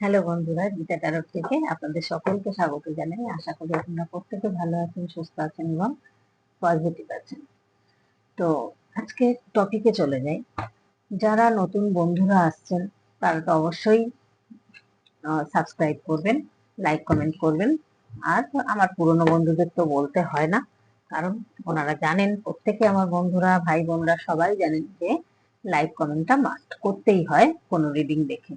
Hello বন্ধুরা, গীতা টারট থেকে আপনাদের সকলকে স্বাগত জানাই। আশা করি আপনারা প্রত্যেকে ভালো আছেন, সুস্থ আছেন এবং পজিটিভ আছেন। তো আজকে টপিকে চলে যাই। যারা নতুন বন্ধুরা আসছেন, তারা তো অবশ্যই সাবস্ক্রাইব করবেন লাইক কমেন্ট করবেন। আর আমার পুরনো বন্ধুদের তো বলতে হয় না, কারণ ওনারা জানেন, প্রত্যেকে আমার বন্ধুরা, ভাই বোনরা সবাই জানেন যে লাইক কমেন্টটা মাস্ট করতেই হয় কোনো রিডিং দেখে।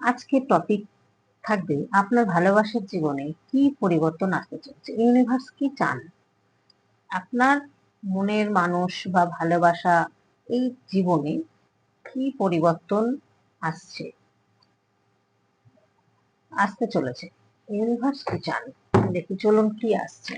আজকের টপিক থাকবে আপনার ভালোবাসার জীবনে কি পরিবর্তন আসতে চলছে ইউনিভার্স কি চান? আপনার মনের মানুষ বা ভালোবাসা এই জীবনে কি পরিবর্তন আসছে? আসতে চলেছে। ইউনিভার্স কি চান? দেখি চলুন কি আসছে।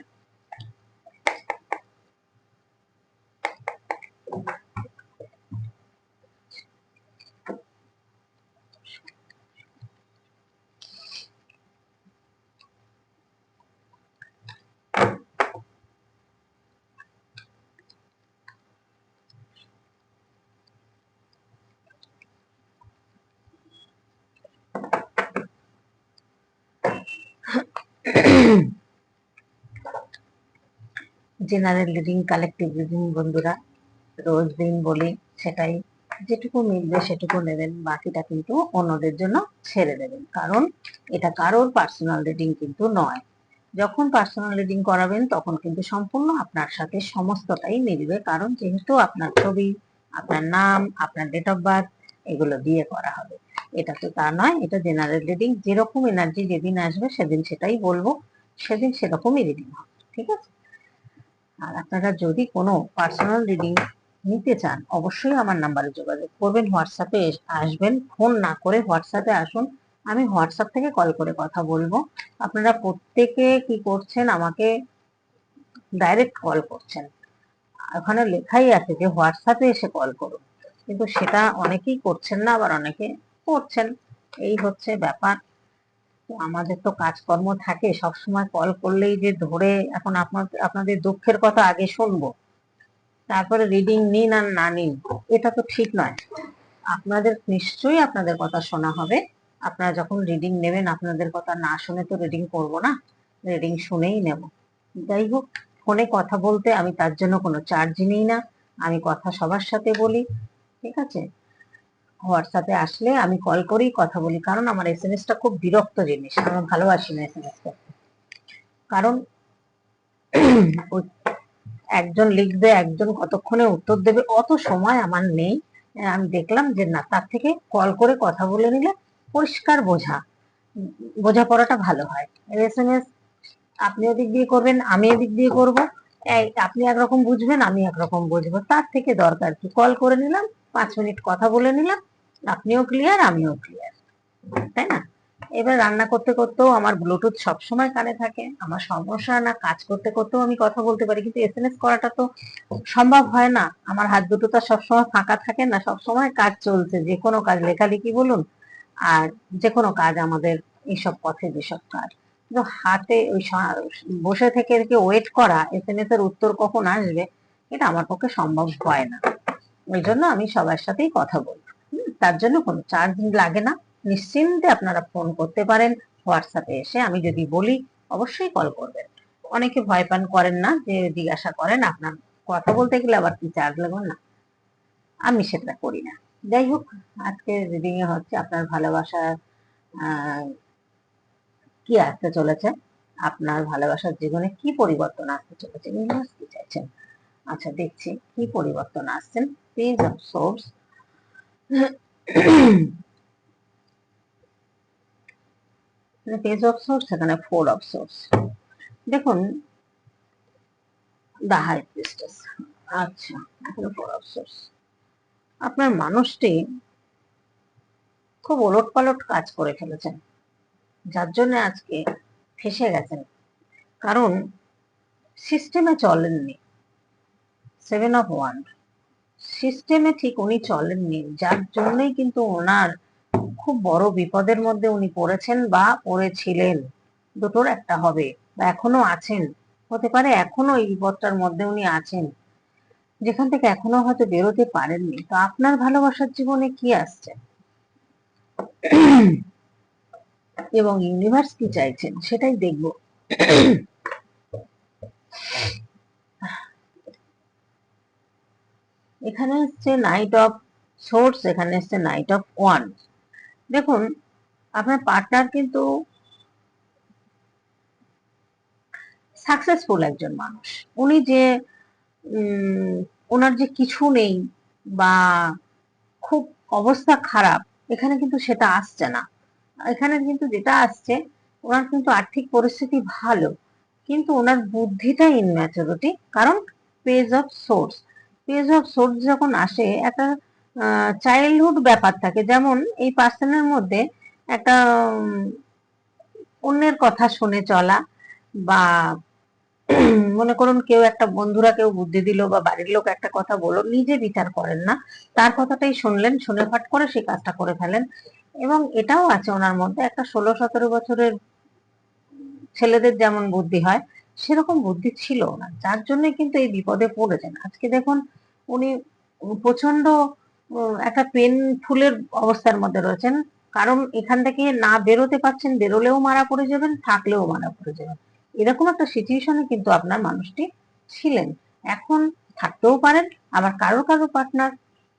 জেনারেল রিডিং কালেকটিভ রিডিং বন্ধুরা রোজ দিন বলি সেটাই, যেটুকু মিলবে সেটুকু নেবেন, বাকিটা কিন্তু অন্যদের জন্য ছেড়ে দেবেন। কারণ এটা কারোর পার্সোনাল রিডিং কিন্তু নয়। যখন পার্সোনাল রিডিং করাবেন তখন কিন্তু সম্পূর্ণ আপনার সাথে সমস্তটাই মিলবে, কারণ যেহেতু আপনার ছবি, আপনার নাম, আপনার ডেট অফ বার্থ এগুলো দিয়ে করা হবে। এটা তো তা নয়, এটা জেনারেল রিডিং যেরকম এনার্জি যেদিন আসবে সেদিন সেটাই বলব, সেদিন সেরকমই রিডিং হবে, ঠিক আছে? আর আপনারা যদি কোনো পার্সোনাল রিডিং নিতে চান, অবশ্যই আমার নাম্বারে যোগাযোগ করবেন, হোয়াটসঅ্যাপে আসবেন। ফোন না করে হোয়াটসঅ্যাপে আসুন, আমি হোয়াটসঅ্যাপ থেকে কল করে কথা বলব। আপনারা প্রত্যেকে কি করছেন, আমাকে ডাইরেক্ট কল করছেন। ওখানে লেখাই আছে যে হোয়াটসঅ্যাপে এসে কল করুন। কিন্তু সেটা অনেকেই করছেন না, আবার অনেকে করছেন। এই হচ্ছে ব্যাপার। আমাদের তো কাজকর্ম থাকে, সবসময় কল করলেই যে ধরে এখন আপনাদের দুঃখের কথা আগে শুনব। তারপরে রিডিং নিন আর না নিন, এটা তো ঠিক নয়। আপনাদের, নিশ্চয়ই আপনাদের কথা শোনা হবে। আপনারা যখন রিডিং নেবেন, আপনাদের কথা না শুনে তো রিডিং করব না। রিডিং শুনেই নেব। যাই হোক, ফোনে কথা বলতে আমি তার জন্য কোনো চার্জ নিই না। আমি কথা সবার সাথে বলি, ঠিক আছে? হোয়াটসঅ্যাপে আসলে আমি কল করি কথা বলি, কারণ আমার এস এম এসটা খুব বিরক্ত জিনিস। আমি ভালোবাসি না এস এম এস করতে কারণ একজন লিখবে, একজন কতক্ষণে উত্তর দেবে, অত সময় আমার নেই। আমি দেখলাম যে না, তার থেকে কল করে কথা বলে নিলে পরিষ্কার বোঝা, বোঝাপড়াটা ভালো হয়। এস এম এস আপনি ওদিক দিয়ে করবেন আমি এদিক দিয়ে করব। আপনি একরকম বুঝবেন, আমি একরকম বুঝব। তার থেকে দরকার কি? কল করে নিলাম, পাঁচ মিনিট কথা বলে নিলাম, আপনিও ক্লিয়ার আমিও ক্লিয়ার তাই না? এবার রান্না করতে করতেও আমার ব্লুটুথ সবসময় কানে থাকে। আমার সমস্যা না, কাজ করতে করতেও আমি কথা বলতে পারি, কিন্তু এস এম এস করাটা তো সম্ভব হয় না। আমার হাত দুটো তো সবসময় ফাঁকা থাকে না, সবসময় কাজ চলছে, যে কোনো কাজ, লেখালেখি বলুন, আর যে কোনো কাজ আমাদের এইসব পথে, যেসব কাজ। কিন্তু হাতে ওই বসে থেকে ওয়েট করা এস এম এস এর উত্তর কখন আসবে, এটা আমার পক্ষে সম্ভব হয় না। ওই জন্য আমি সবার সাথেই কথা বলি তার জন্য কোনো চার্জ লাগে না। নিশ্চিন্তে আপনারা ফোন করতে পারেন হোয়াটসঅ্যাপে এসে আমি যদি বলি, অবশ্যই কল করবেন। অনেকে ভয় পান, করেন না যে জিজ্ঞাসা করেন আপনার কথা বলতে গেলে আবার কি চার্জ লাগবে না। আমি সেটা করি না। যাই হোক, আজকে রিডিং এ হচ্ছে আপনার ভালোবাসার কি আসতে চলেছে? আপনার ভালোবাসার জীবনে কি পরিবর্তন আসতে চলেছে? ইউনিভার্স কি চাইছেন? আচ্ছা দেখছি। কি পরিবর্তন আসছেন page of swords page of swords এখানে ফোর অফ সোর্স দেখুন দা হাই প্রিস্টেস আচ্ছা এখানে ফোর অফ সোর্স আপনার মানুষটি খুব ওলট পালট কাজ করে ফেলেছেন। যার জন্য আজকে ফেসে গেছেন। কারণ সিস্টেমে চলেননি। সেভেন অফ ওয়ান সিস্টেমে ঠিক উনি চলেননি। যার জন্যই কিন্তু ওনার খুব বড় বিপদের মধ্যে উনি পড়েছেন বা পড়েছিলেন। দুটোর একটা হবে বা এখনও আছেন। হতে পারে এখনও এই বিপদটার মধ্যে উনি আছেন। যেখান থেকে এখনও হয়তো বেরোতে পারেননি। তো আপনার ভালোবাসার জীবনে কি আসছে? এবং ইউনিভার্স কি চাইছেন? সেটাই দেখব। এখানে হচ্ছে নাইট অফ সোর্স এখানে হচ্ছে নাইট অফ ওয়ান দেখুন, আপনার পার্টনার কিন্তু সাকসেসফুল একজন মানুষ। উনি যে ওনার যে কিছু নেই বা খুব অবস্থা খারাপ, এখানে কিন্তু সেটা আসছে না। এখানে কিন্তু যেটা আসছে, ওনার কিন্তু আর্থিক পরিস্থিতি ভালো, কিন্তু ওনার বুদ্ধিটা ইনম্যাচুরিটি কারণ page of swords page of swords যখন আসে, একটা চাইল্ডহুড ব্যাপার থাকে। যেমন এই পার্সনের মধ্যে একটা অন্যের কথা শুনে চলা বা মনে করুন কেউ একটা বন্ধুরা কেউ বুদ্ধি দিল বা বাড়ির লোক একটা কথা বলল নিজে বিচার করেন না। তার কথাটাই শুনলেন, শুনে ফাট করে সেই কাজটা করে ফেলেন। এবং এটাও আছে ওনার মধ্যে, একটা ষোলো সতেরো বছরের ছেলেদের যেমন বুদ্ধি হয়, সেরকম বুদ্ধি ছিল না যার জন্য কিন্তু এই বিপদে পড়েছেন। আজকে দেখুন, উনি প্রচণ্ড একটা পেনফুলের অবস্থার মধ্যে রয়েছেন। কারণ এখান থেকে না বেরোতে পারছেন, বেরোলেও মারা পড়ে যাবেন, থাকলেও মারা পড়ে যাবেন। এরকম একটা সিচুয়েশনে কিন্তু আপনার মানুষটি ছিলেন। এখন থাকতেও পারেন, আবার কারও কারও পার্টনার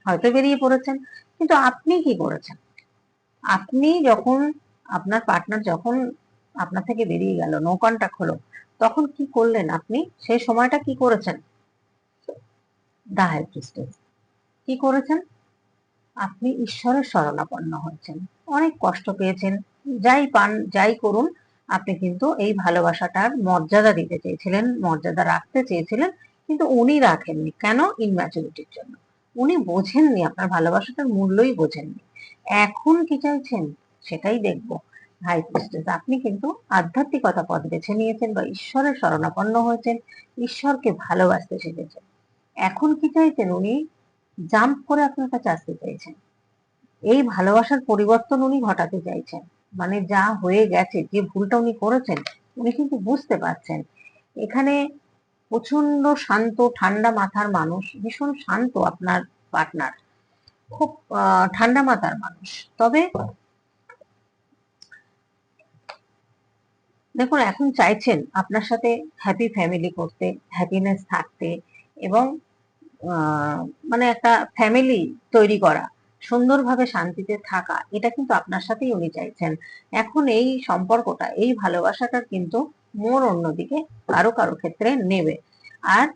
হয়তো বেরিয়ে পড়েছেন। কিন্তু আপনি কি করেছেন? আপনি যখন, আপনার পার্টনার যখন আপনার থেকে বেরিয়ে গেল নো কন্টাক্ট হলো, তখন কি করলেন আপনি? সেই সময়টা কি করেছেন? দা হাই কি করেছেন? আপনি ঈশ্বরের শরণাপন্ন হয়েছেন। অনেক কষ্ট পেয়েছেন। যাই পান, যাই করুন, আপনি কিন্তু এই ভালোবাসাটার মর্যাদা দিতে চেয়েছিলেন, মর্যাদা রাখতে চেয়েছিলেন, কিন্তু উনি রাখেননি। কেন? ইনম্যাচুরিটির জন্য। উনি বোঝেননি, আপনার ভালোবাসাটার মূল্যই বোঝেননি। এখন কি চাইছেন? সেটাই দেখব। হাই প্রিস্টেস আপনি কিন্তু আধ্যাত্মিকতা পথ বেছে নিয়েছেন বা ঈশ্বরের শরণাপন্ন হয়েছেন, ঈশ্বরকে ভালোবাসতে শিখেছেন। এখন কি চাইছেন উনি? জাম্প করে আপনার কাছে আসতে চাইছেন। এই ভালোবাসার পরিবর্তন উনি ঘটাতে চাইছেন। মানে যা হয়ে গেছে, যে ভুলটা উনি করেছেন, উনি কিন্তু বুঝতে পারছেন। এখানে প্রচণ্ড শান্ত, ঠান্ডা মাথার মানুষ, ভীষণ শান্ত আপনার পার্টনার খুব ঠান্ডা মাথার মানুষ। তবে দেখুন, এখন চাইছেন আপনার সাথে হ্যাপি ফ্যামিলি করতে হ্যাপিনেস থাকতে এবং মানে একটা ফ্যামিলি তৈরি করা, সুন্দরভাবে শান্তিতে থাকা, এটা কিন্তু আপনার সাথেই উনি চাইছেন। এখন এই সম্পর্কটা, এই ভালোবাসাটা কিন্তু মোর অন্যদিকে কারও কারও ক্ষেত্রে নেবে। আর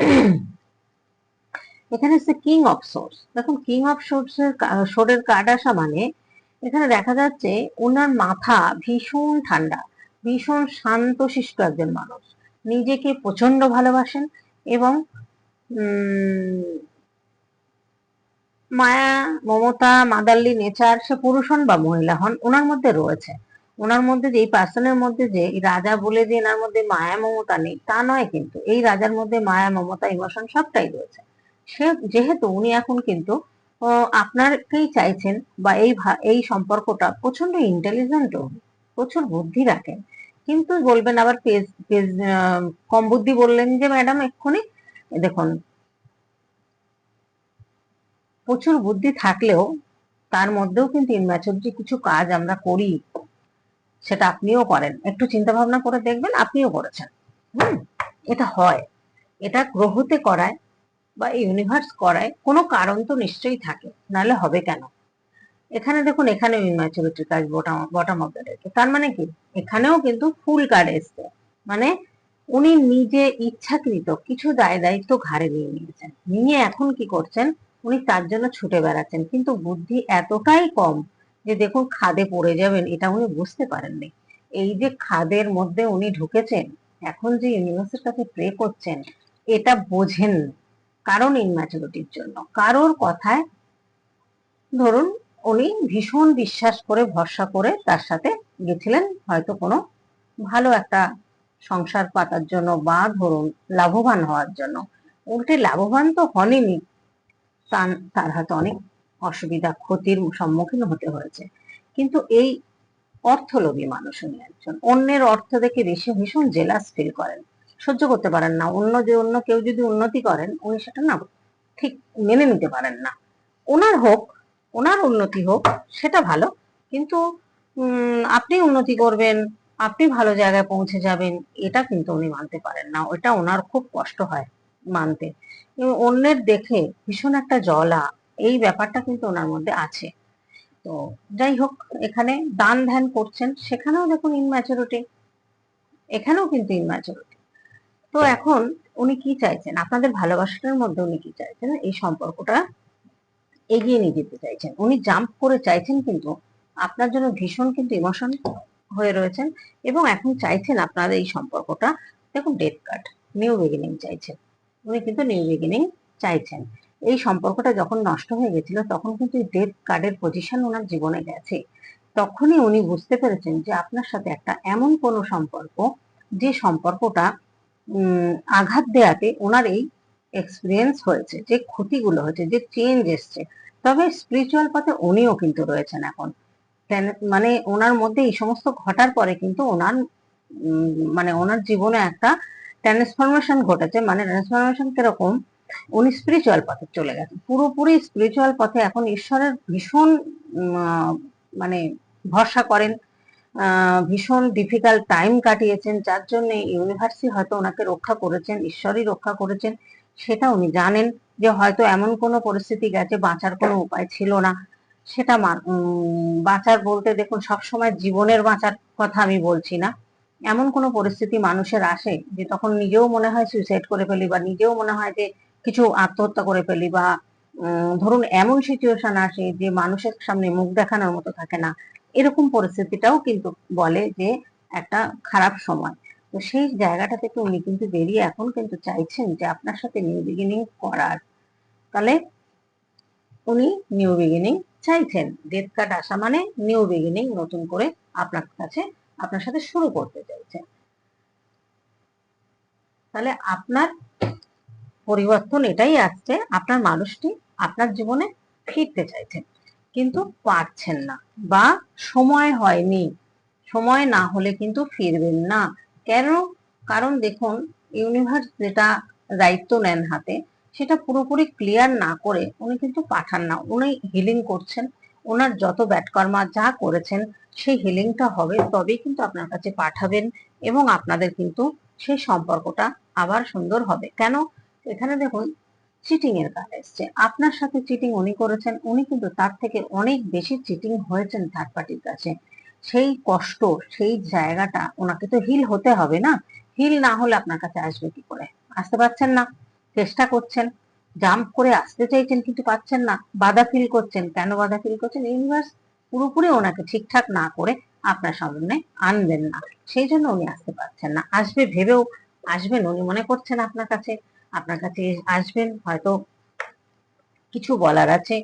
এখানে হচ্ছে কিং অফ সোর্স দেখুন কিং অফ সোর্স এর সোরের কার্ড আসা মানে এখানে দেখা যাচ্ছে ওনার মাথা ভীষণ ঠান্ডা, ভীষণ শান্তশিষ্ট একজন মানুষ। নিজেকে প্রচণ্ড ভালোবাসেন এবং মায়া, মমতা, মাদারলি, নেচার, সে পুরুষ হন বা মহিলা হন ওনার মধ্যে রয়েছে। ওনার মধ্যে যে, এই পার্সনের মধ্যে যে রাজা বলে যে, এনার মধ্যে মায়া, মমতা নেই, তা নয় কিন্তু। এই রাজার মধ্যে মায়া, মমতা, ইমোশন সবটাই রয়েছে। সে, যেহেতু উনি এখন কিন্তু আপনারকেই চাইছেন বা এই এই সম্পর্কটা প্রচণ্ড ইন্টেলিজেন্ট প্রচুর বুদ্ধি রাখেন। কিন্তু বলবেন আবার পেজ পেজ কম বুদ্ধি বললেন যে, ম্যাডাম, এক্ষুনি দেখুন, প্রচুর বুদ্ধি থাকলেও তার মধ্যেও কিন্তু ইনম্যাচুরিটি কিছু কাজ আমরা করি, সেটা আপনিও করেন। একটু চিন্তা ভাবনা করে দেখবেন, আপনিও করেছেন। হুম, এটা হয়। এটা গ্রহতে করায় বা ইউনিভার্স করায়, কোনো কারণ তো নিশ্চয়ই থাকে, নাহলে হবে কেন? এখানে দেখুন এখানে ইনম্যাচুরিটির কাজ বটম বটম অফ দ্য তার মানে কি? এখানেও কিন্তু ফুল কার্ড এসছে। মানে উনি নিজে ইচ্ছাকৃত কিছু দায় দায়িত্ব ঘাড়ে নিয়ে নিয়েছেন। নিয়ে এখন কি করছেন? উনি তার জন্য ছুটে বেড়াচ্ছেন। কিন্তু বুদ্ধি এতটাই কম যে দেখুন খাদে পড়ে যাবেন, এটা উনি বুঝতে পারেননি। এই যে খাদের মধ্যে উনি ঢুকেছেন, এখন যে ইউনিভার্সের কাছে প্রে করছেন, এটা বোঝেন কারণ ইনম্যাচুরিটির জন্য। কারোর কথায় ধরুন উনি ভীষণ বিশ্বাস করে, ভরসা করে তার সাথে গেছিলেন, হয়তো কোনো ভালো একটা সংসার পাতার জন্য বা ধরুন লাভবান হওয়ার জন্য। উল্টে লাভবান তো হননি। তার হয়তো অনেক অসুবিধা ক্ষতির সম্মুখীন হতে হয়েছে। কিন্তু এই অর্থলোভী মানুষ উনি একজন। অন্যের অর্থ দেখে বেশি ভীষণ জেলাস ফিল করেন। সহ্য করতে পারেন না। অন্য যে, অন্য কেউ যদি উন্নতি করেন, উনি সেটা না ঠিক মেনে নিতে পারেন না। ওনার হোক, ওনার উন্নতি হোক, সেটা ভালো। কিন্তু আপনি উন্নতি করবেন আপনি ভালো জায়গায় পৌঁছে যাবেন এটা কিন্তু উনি মানতে পারেন না। ওটা ওনার খুব কষ্ট হয় মানতে। অন্যের দেখে ভীষণ একটা জলা এই ব্যাপারটা কিন্তু ওনার মধ্যে আছে। তো যাই হোক এখানে দান ধ্যান করছেন সেখানেও দেখুন ইনম্যাচুরিটি এখানেও কিন্তু ইনম্যাচুরিটি তো এখন উনি কি চাইছেন? আপনাদের ভালোবাসাটার মধ্যে উনি কি চাইছেন? এই সম্পর্কটা এগিয়ে নিয়ে যেতে চাইছেন। উনি জাম্প করে চাইছেন কিন্তু আপনার জন্য ভীষণ কিন্তু ইমোশন হয়ে রয়েছেন এবং এখন চাইছেন আপনাদের এই সম্পর্কটা, দেখুন ডেথ কার্ড নিউ বিগিনিং চাইছেন। উনি কিন্তু নিউ বিগিনিং চাইছেন। এই সম্পর্কটা যখন নষ্ট হয়ে গেছিল, তখন কিন্তু ডেথ কার্ডের পজিশন ওনার জীবনে গেছে। তখনই উনি বুঝতে পেরেছেন যে আপনার সাথে একটা এমন কোনো সম্পর্ক, যে সম্পর্কটা আঘাত দেয়াতে ওনার এই এক্সপিরিয়েন্স হয়েছে, যে ক্ষতিগুলো হয়েছে, যে চেঞ্জ এসছে। তবে স্পিরিচুয়াল পথে উনিও কিন্তু রয়েছেন এখন। মানে ওনার মধ্যে এই সমস্ত ঘটার পরে কিন্তু ওনার মানে ওনার জীবনে একটা ট্রান্সফরমেশন ঘটেছে। মানে ট্রান্সফরমেশন কীরকম? উনি স্পিরিচুয়াল পথে চলে গেছেন। পুরোপুরি স্পিরিচুয়াল পথে এখন ঈশ্বরের ভীষণ মানে ভরসা করেন ভীষণ ডিফিকাল্ট টাইম কাটিয়েছেন। যার জন্য ইউনিভার্সই হয়তো ওনাকে রক্ষা করেছেন, ঈশ্বরই রক্ষা করেছেন। সেটা উনি জানেন যে হয়তো এমন কোনো পরিস্থিতি গেছে, বাঁচার কোনো উপায় ছিল না। সেটা বাঁচার বলতে দেখুন, সবসময় জীবনের বাঁচার কথা আমি বলছি না। এমন কোনো পরিস্থিতি মানুষের আসে যে তখন নিজেও মনে হয় সুইসাইড করে ফেলি বা নিজেও মনে হয় যে কিছু আত্মহত্যা করে ফেলি বা ধরুন এমন সিচুয়েশন আসে যে মানুষের সামনে মুখ দেখানোর মতো থাকে না। এরকম পরিস্থিতিটাও কিন্তু বলে যে একটা খারাপ সময়। তো সেই জায়গাটা থেকে উনি কিন্তু বেরিয়ে এখন কিন্তু চাইছেন যে আপনার সাথে নিউ বিগিনিং করার। তাহলে উনি নিউ বিগিনিং চাইছেন ডেথ কার্ড আসা মানে নিউ বিগিনিং নতুন করে আপনার কাছে আপনার সাথে শুরু করতে চাইছেন তাহলে আপনার পরিবর্তন এটাই আসছে, আপনার মানুষটি আপনার জীবনে ফিরতে চাইছেন কিন্তু পারছেন না বা সময় হয়নি। সময় না হলে কিন্তু ফিরবেন না। কেন? কারণ দেখুন ইউনিভার্স যেটা দায়িত্ব নেন হাতে সেটা পুরোপুরি ক্লিয়ার না করে উনি কিন্তু পাঠান না। উনি হিলিং করছেন। ওনার যত ব্যাটকর্মা যা করেছেন, সেই হিলিংটা হবে, তবেই কিন্তু আপনার কাছে পাঠাবেন এবং আপনাদের কিন্তু সেই সম্পর্কটা আবার সুন্দর হবে। কেন? এখানে দেখুন চিটিং এর কাজ এসছে। আপনার সাথে চিটিং উনি করেছেন, উনি কিন্তু তার থেকে অনেক বেশি চিটিং হয়েছেন থার্ড পার্টির কাছে। সেই কষ্ট, সেই জায়গাটা ওনাকে তো হিল হতে হবে না। হিল না হলে আপনার কাছে আসবে কি করে? আসতে পারছেন না। চেষ্টা করছেন জাম্প করে আসতে চাইছেন কিন্তু পাচ্ছেন না, বাধা ফিল করছেন। কেন বাধা ফিল করছেন? ইউনিভার্স পুরোপুরি ওনাকে ঠিকঠাক না করে আপনার সামনে আনবেন না। সেই জন্য উনি আসতে পারছেন না। আসবে ভেবেও আসবেন, উনি মনে করছেন আপনার কাছে আপনার কাছে আসবেন, হয়তো কিছু বলার আছে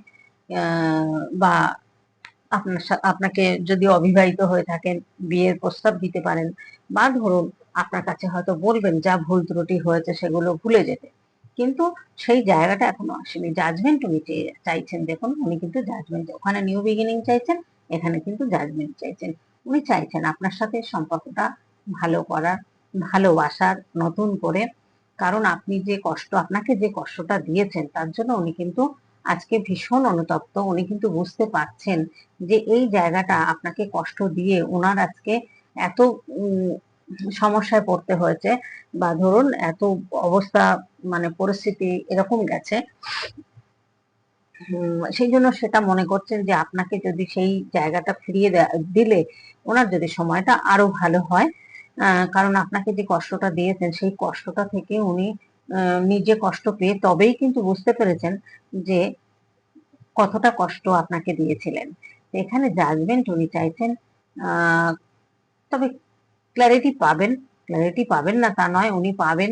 বা আপনার আপনাকে যদি অবিবাহিত হয়ে থাকেন, বিয়ের প্রস্তাব দিতে পারেন, বা ধরুন আপনার কাছে হয়তো বলবেন যা ভুল ত্রুটি হয়েছে সেগুলো ভুলে যেতে। কিন্তু সেই জায়গাটা এখনও আসেনি। জাজমেন্ট উনি চাইছেন, দেখুন, উনি কিন্তু জাজমেন্ট ওখানে নিউ বিগিনিং চাইছেন, এখানে কিন্তু জাজমেন্ট চাইছেন। উনি চাইছেন আপনার সাথে সম্পর্কটা ভালো করার, ভালোবাসার, নতুন করে। কারণ আপনি যে কষ্ট, আপনাকে যে কষ্টটা দিয়েছেন, তার জন্য উনি কিন্তু আজকে ভীষণ অনুতপ্ত। উনি কিন্তু বুঝতে পারছেন যে এই জায়গাটা আপনাকে কষ্ট দিয়ে ওনার আজকে এত সমস্যায় পড়তে হয়েছে বা ধরুন এত অবস্থা মানে পরিস্থিতি এরকম গেছে। সেই জন্য সেটা মনে করছেন যে আপনাকে যদি সেই জায়গাটা ফিরিয়ে দিলে ওনার যদি সময়টা আরও ভালো হয় কারণ আপনাকে যে কষ্টটা দিয়েছেন, সেই কষ্টটা থেকে উনি নিজে কষ্ট পেয়ে তবেই কিন্তু বুঝতে পেরেছেন যে কতটা কষ্ট আপনাকে দিয়েছিলেন। এখানে জাজমেন্ট উনি চাইছেন তবে ক্ল্যারিটি পাবেন ক্ল্যারিটি পাবেন না তা নয়, উনি পাবেন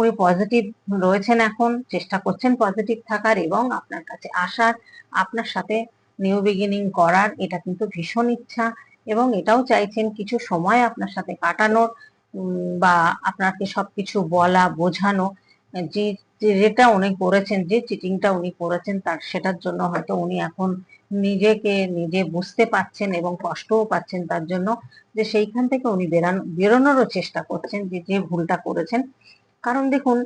উনি পজিটিভ রয়েছেন এখন, চেষ্টা করছেন পজিটিভ থাকার এবং আপনার কাছে আসার, আপনার সাথে নিউ বিগিনিং করার, এটা কিন্তু ভীষণ ইচ্ছা এবং এটাও চাইছেন কিছু সময় আপনার সাথে কাটানোর বা আপনাকে সবকিছু বলা, বোঝানো যে- যেটা উনি করেছেন, যে চিটিংটা উনি করেছেন, তার সেটার জন্য হয়তো উনি এখন নিজেকে নিজে বুঝতে পাচ্ছেন এবং কষ্টও পাচ্ছেন তার জন্য, যে সেইখান থেকে উনি বেরান, বেরোনোরও চেষ্টা করছেন যে যে ভুলটা করেছেন। কারণ দেখুন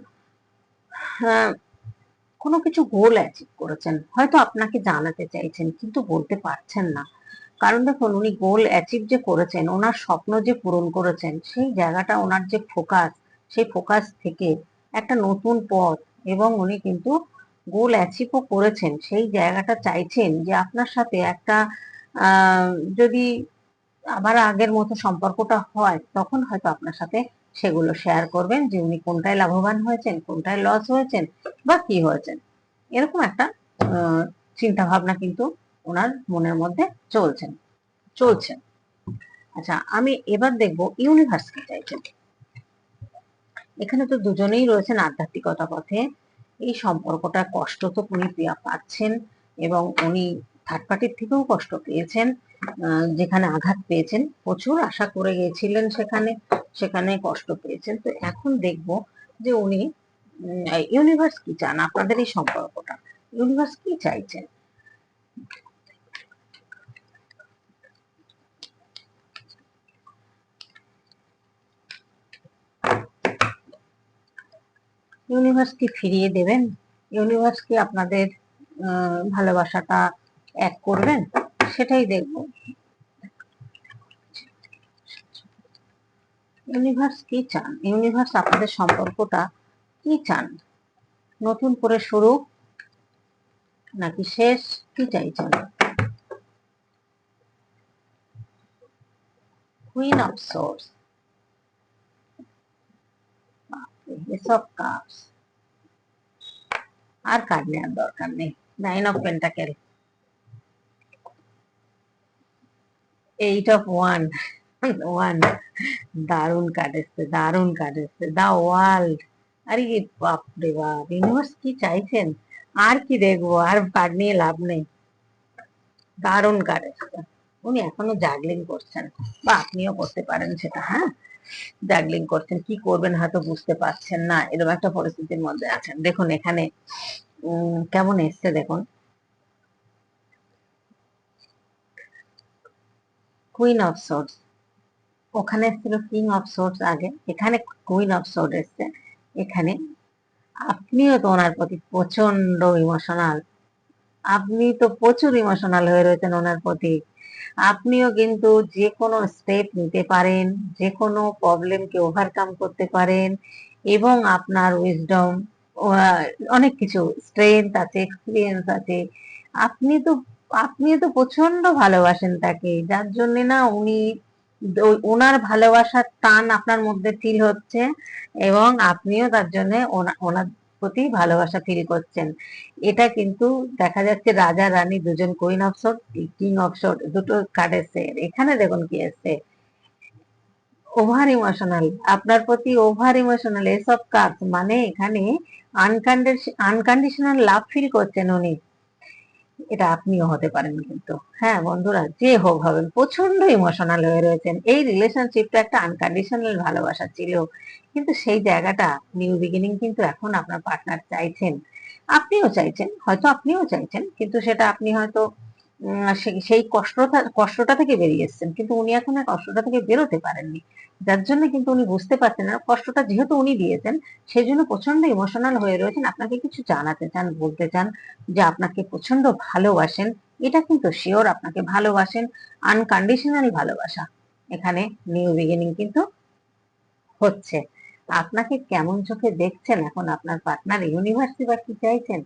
কোনো কিছু গোল অ্যাচিভ করেছেন, হয়তো আপনাকে জানাতে চাইছেন, কিন্তু বলতে পারছেন না। কারণ দেখুন, উনি গোল অ্যাচিভ যে করেছেন, ওনার স্বপ্ন যে পূরণ করেছেন, সেই জায়গাটা ওনার যে ফোকাস সেই ফোকাস থেকে একটা নতুন পথ এবং উনি কিন্তু গোল অ্যাচিভও করেছেন। সেই জায়গাটা চাইছেন যে আপনার সাথে একটা যদি আবার আগের মতো সম্পর্কটা হয়, তখন হয়তো আপনার সাথে সেগুলো শেয়ার করবেন যে উনি কোনটায় লাভবান হয়েছেন, কোনটায় লস হয়েছেন বা কি হয়েছেন। এরকম একটা চিন্তা ভাবনা কিন্তু ওনার মনের মধ্যে চলছেন চলছেন আচ্ছা আমি এবার দেখব ইউনিভার্স কি চাইছেন। এখানে তো দুজনেই রয়েছেন আধ্যাত্মিকতা পথে। এই সম্পর্কটা কষ্ট তো উনি পাচ্ছেন এবং উনি থার্ড পার্টির থেকেও কষ্ট পেয়েছেন যেখানে আঘাত পেয়েছেন। প্রচুর আশা করে গিয়েছিলেন সেখানে সেখানে কষ্ট পেয়েছেন। তো এখন দেখব যে উনি ইউনিভার্স কি চান? আপনাদের এই সম্পর্কটা। ইউনিভার্স কি চাইছেন? ইউনিভার্স কি ফিরিয়ে দেবেন ইউনিভার্স কি আপনাদের ভালোবাসাটা এক করবেন, সেটাই দেখব। ইউনিভার্স কি চান? ইউনিভার্স আপনাদের সম্পর্কটা কি চান? নতুন করে শুরু নাকি শেষ? কি চাইছেন? কুইন অফ সোর্স এসব কাপস আর কার্ড নেওয়ার দরকার নেই। Nine of pentacle eight of wand wand দারুণ কার্ড এসছে, দারুণ কার্ড এসছে। দা ওয়ার্ল্ড আরে কি বাপরে বাপ ইউনিভার্স কি চাইছেন? আর কি দেখব? আর কার্ড নিয়ে লাভ নেই। দারুণ কার্ড এসছে। উনি এখনও জাগলিং করছেন। বা আপনিও করতে পারেন সেটা হ্যাঁ? জাগলিং করছেন, কি করবেন হয়তো বুঝতে পারছেন না, এরকম একটা পরিস্থিতির মধ্যে আছেন। দেখুন, এখানে কেমন এসছে দেখুন। কুইন অফ সোর্স ওখানে ছিল কিং অফ সোর্স আগে। এখানে কুইন অফ সোর্স এসছে। এখানে আপনিও তো ওনার প্রতি প্রচণ্ড ইমোশনাল আপনি তো প্রচুর ইমোশনাল হয়ে রয়েছেন ওনার প্রতি। আপনিও কিন্তু যে কোনো স্টেপ নিতে পারেন যে কোনো প্রবলেমকে ওভারকাম করতে পারেন এবং আপনার উইজডম অনেক কিছু স্ট্রেংথ আছে এক্সপিরিয়েন্স আছে। আপনি তো আপনি তো প্রচণ্ড ভালোবাসেন তাকে, যার জন্য না উনি ওনার ভালোবাসার টান আপনার মধ্যে ফিল হচ্ছে এবং আপনিও তার জন্য ওনার প্রতি ভালোবাসা ফিল করছেন। এটা কিন্তু দেখা যাচ্ছে রাজা, রানী দুজন queen of swords king of swords দুটো কার্ড এখানে দেখুন কি এসছে ওভার ইমোশনাল আপনার প্রতি ওভার ইমোশনাল এসব কাজ মানে এখানে আনকন্ডিশনাল লাভ ফিল করছেন উনি। এটা আপনিও হতে পারেন কিন্তু। হ্যাঁ বন্ধুরা, যে হোক হবেন প্রচণ্ড ইমোশনাল হয়ে রয়েছেন। এই রিলেশনশিপটা একটা আনকন্ডিশনাল ভালোবাসা ছিল। কিন্তু সেই জায়গাটা নিউ বিগিনিং কিন্তু এখন আপনার পার্টনার চাইছেন। আপনিও চাইছেন, হয়তো আপনিও চাইছেন, কিন্তু সেটা আপনি হয়তো সেই কষ্টটা কষ্টটা থেকে বেরিয়ে এসেছেন। কিন্তু উনি এখন আর কষ্টটা থেকে বেরোতে পারেননি। যার জন্য কিন্তু উনি বুঝতে পারছেন না, কষ্টটা যেহেতু উনি দিয়েছেন সেই জন্য প্রচণ্ড ইমোশনাল হয়ে রয়েছেন। আপনাকে কিছু জানাতে চান, বলতে চান যে আপনাকে প্রচণ্ড ভালোবাসেন, এটা কিন্তু শিওর আপনাকে ভালোবাসেন আনকন্ডিশনাল ভালোবাসা। এখানে নিউ বিগিনিং কিন্তু হচ্ছে। আপনাকে কেমন চোখে দেখছেন? এখন আপনার পার্টনার ইউনিভার্সিটি বা কি চাইছেন?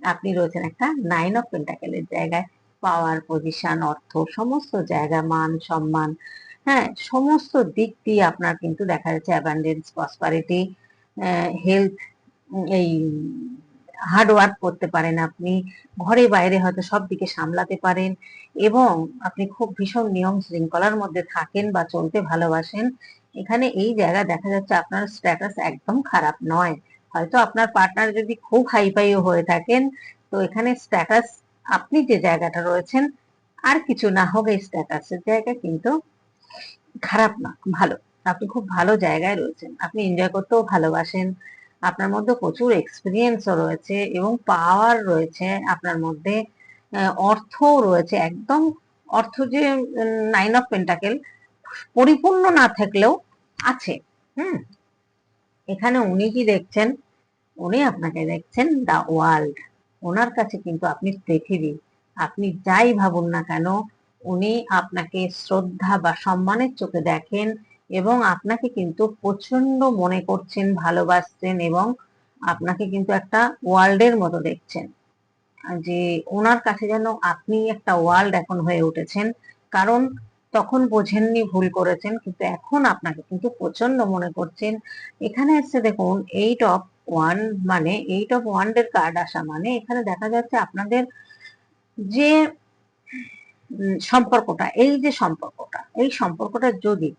আপনি রয়েছেন একটা নাইন অফ পেন্টাকেলের জায়গায়। পাওয়ার পজিশন অর্থ, সমস্ত জায়গা, মান, সম্মান হ্যাঁ সমস্ত দিক দিয়ে আপনার কিন্তু দেখা যাচ্ছে অ্যাবান্ডেন্স প্রসপারিটি হেলথ এই হার্ড ওয়ার্ক করতে পারেন আপনি। ঘরে বাইরে হয়তো সব দিকে সামলাতে পারেন এবং আপনি খুব ভীষণ নিয়ম শৃঙ্খলার মধ্যে থাকেন বা চলতে ভালোবাসেন। এখানে এই জায়গা দেখা যাচ্ছে আপনার স্ট্যাটাস একদম খারাপ নয়। হয়তো আপনার পার্টনার যদি খুব হাইফাইও হয়ে থাকেন, তো এখানে স্ট্যাটাস আপনি যে জায়গাটা রয়েছেন, আর কিছু না হোক এই স্ট্যাটাসের জায়গা কিন্তু খারাপ না, ভালো। আপনি খুব ভালো জায়গায় রয়েছেন, আপনি এনজয় করতেও ভালোবাসেন, আপনার মধ্যে প্রচুর এক্সপিরিয়েন্সও রয়েছে এবং পাওয়ার রয়েছে আপনার মধ্যে অর্থও রয়েছে, একদম অর্থ যে নাইন অফ পেন্টাকেল পরিপূর্ণ না থাকলেও আছে। হুম? এখানে উনি কি দেখছেন? উনি আপনাকে দেখছেন দা ওয়ার্ল্ড ওনার কাছে কিন্তু আপনি পৃথিবী। আপনি যাই ভাবুন না কেন, উনি আপনাকে শ্রদ্ধা বা সম্মানের চোখে দেখেন এবং আপনাকে কিন্তু প্রচণ্ড মনে করছেন, ভালোবাসছেন এবং আপনাকে কিন্তু একটা ওয়ার্ল্ডের মতো দেখছেন। যে ওনার কাছে যেন আপনি একটা ওয়ার্ল্ড এখন হয়ে উঠেছেন। কারণ তখন বোঝেননি ভুল করেছেন, কিন্তু এখন আপনাকে কিন্তু প্রচণ্ড মনে করছেন। এখানে এসছে দেখুন এইট অফ ওয়ান মানে এইট অফ ওয়ান্ডের কার্ড আসা মানে এখানে দেখা যাচ্ছে আপনাদের যে সম্পর্কটা, এই যে সম্পর্কটা, এই সম্পর্কটা যদি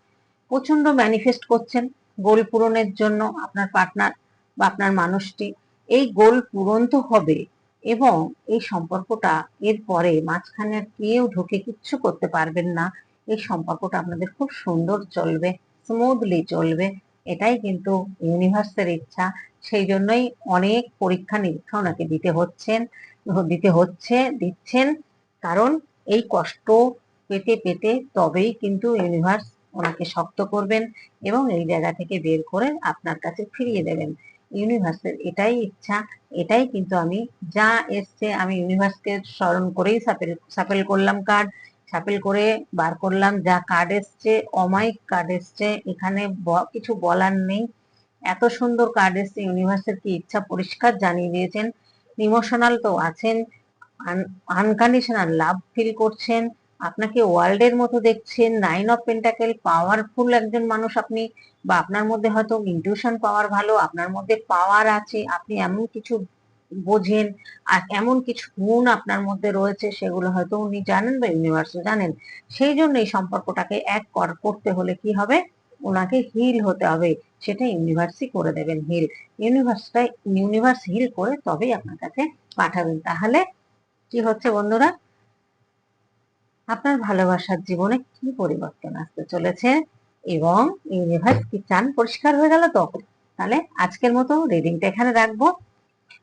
প্রচণ্ড ম্যানিফেস্ট করছেন গোল পূরণের জন্য আপনার পার্টনার বা আপনার মানুষটি, এই গোল পূরণ তো হবে এবং এই সম্পর্কটা এর পরে মাঝখানে কেউ ঢুকে কিচ্ছু করতে পারবেন না। এই সম্পর্কটা আপনাদের খুব সুন্দর চলবে স্মুথলি চলবে। এটাই কিন্তু ইউনিভার্সের ইচ্ছা। সেই জন্যই অনেক পরীক্ষা নিরীক্ষা ওনাকে দিতে হচ্ছেন, দিতে হচ্ছে, দিচ্ছেন। কারণ এই কষ্ট পেতে পেতে তবেই কিন্তু ইউনিভার্স ওনাকে শক্ত করবেন এবং এই জায়গা থেকে বের করে আপনার কাছে ফিরিয়ে দেবেন। ইউনিভার্সের এটাই ইচ্ছা। এটাই কিন্তু আমি যা এসছে আমি ইউনিভার্সকে স্মরণ করেই সাপেল সাপেল করলাম কার্ড সাপেল করে বার করলাম, যা কার্ড এসছে, অমায়িক কার্ড এসছে, এখানে কিছু বলার নেই। এত সুন্দর কার্ড এসছে ইউনিভার্সের কি ইচ্ছা পরিষ্কার জানিয়ে দিয়েছেন। ইমোশনাল তো আছেন আনকন্ডিশনাল লাভ ফিল করছেন। আপনাকে ওয়ার্ল্ডের মতো দেখছেন নাইন অফ পেন্টাকেল পাওয়ারফুল একজন মানুষ আপনি, বা আপনার মধ্যে হয়তো ইনটিউশন পাওয়ার ভালো, আপনার মধ্যে পাওয়ার আছে, আপনি এমন কিছু বোঝেন আর এমন কিছু গুণ আপনার মধ্যে রয়েছে সেগুলো হয়তো উনি জানেন বা ইউনিভার্সও জানেন। সেই জন্য এই সম্পর্কটাকে এক কর- করতে হলে কি হবে? ওনাকে হিল হতে হবে। সেটা ইউনিভার্সই করে দেবেন হিল ইউনিভার্সটাই ইউনিভার্স হিল করে তবেই আপনার কাছে পাঠাবেন। তাহলে কি হচ্ছে বন্ধুরা? আপনার ভালোবাসার জীবনে কি পরিবর্তন আসতে চলেছে? এবং ইউনিভার্স কি চান পরিষ্কার হয়ে গেল তো? তাহলে আজকের মতো রিডিংটা এখানে রাখব।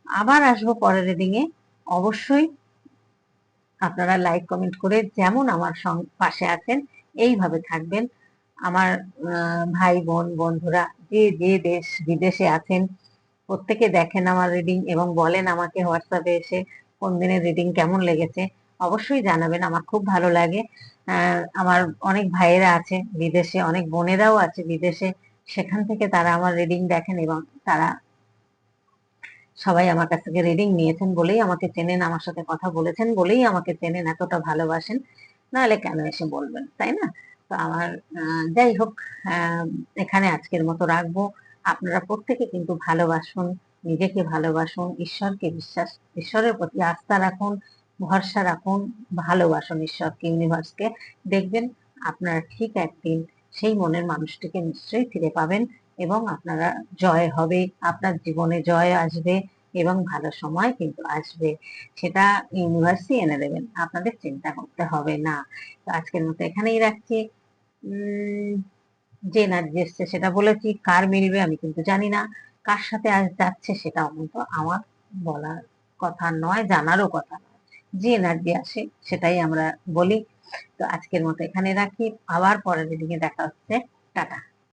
আবার আসব পরের রিডিং এ অবশ্যই আপনারা লাইক কমেন্ট করে যেমন আমার পাশে আছেন, এইভাবে থাকবেন। আমার ভাই, বোন, বন্ধুরা, যে যে দেশ, বিদেশে আছেন, প্রত্যেকে দেখেন আমার রিডিং এবং বলেন আমাকে হোয়াটসঅ্যাপে এসে কোন দিনের রিডিং কেমন লেগেছে। অবশ্যই জানাবেন, আমার খুব ভালো লাগে। আমার অনেক ভাইয়েরা আছে বিদেশে, অনেক বোনেরাও আছে বিদেশে। সেখান থেকে তারা আমার রিডিং দেখেন এবং তারা সবাই আমার কাছ থেকে রিডিং নিয়েছেন বলেই আমাকে চেনেন, আমার সাথে কথা বলেছেন বলেই আমাকে চেনেন, এতটা ভালোবাসেন। নাহলে কেন এসে বলবেন, তাই না? তো আমার যাই হোক এখানে আজকের মতো রাখব। আপনারা প্রত্যেকে কিন্তু ভালোবাসুন, নিজেকে ভালোবাসুন, ঈশ্বরকে বিশ্বাস, ঈশ্বরের প্রতি আস্থা রাখুন, ভরসা রাখুন, ভালোবাসুন ঈশ্বরকে ইউনিভার্সকে দেখবেন আপনারা ঠিক একদিন সেই মনের মানুষটিকে নিশ্চয়ই ফিরে পাবেন। এবং আপনারা জয় হবে, আপনার জীবনে জয় আসবে এবং ভালো সময় কিন্তু আসবে। সেটা ইউনিভার্সই এনে দেবেন, আপনাদের চিন্তা করতে হবে না। তো আজকের মতো এখানেই রাখছি। যে এনার্জি এসছে সেটা বলেছি, কার মিলবে আমি কিন্তু জানি না। কার সাথে আজ যাচ্ছে সেটাও কিন্তু আমার বলার কথা নয়, জানারও কথা নয়। যে এনার্জি আসে সেটাই আমরা বলি। তো আজকের মতো এখানে রাখি। আবার পরের দিকে দেখা হচ্ছে। টাটা।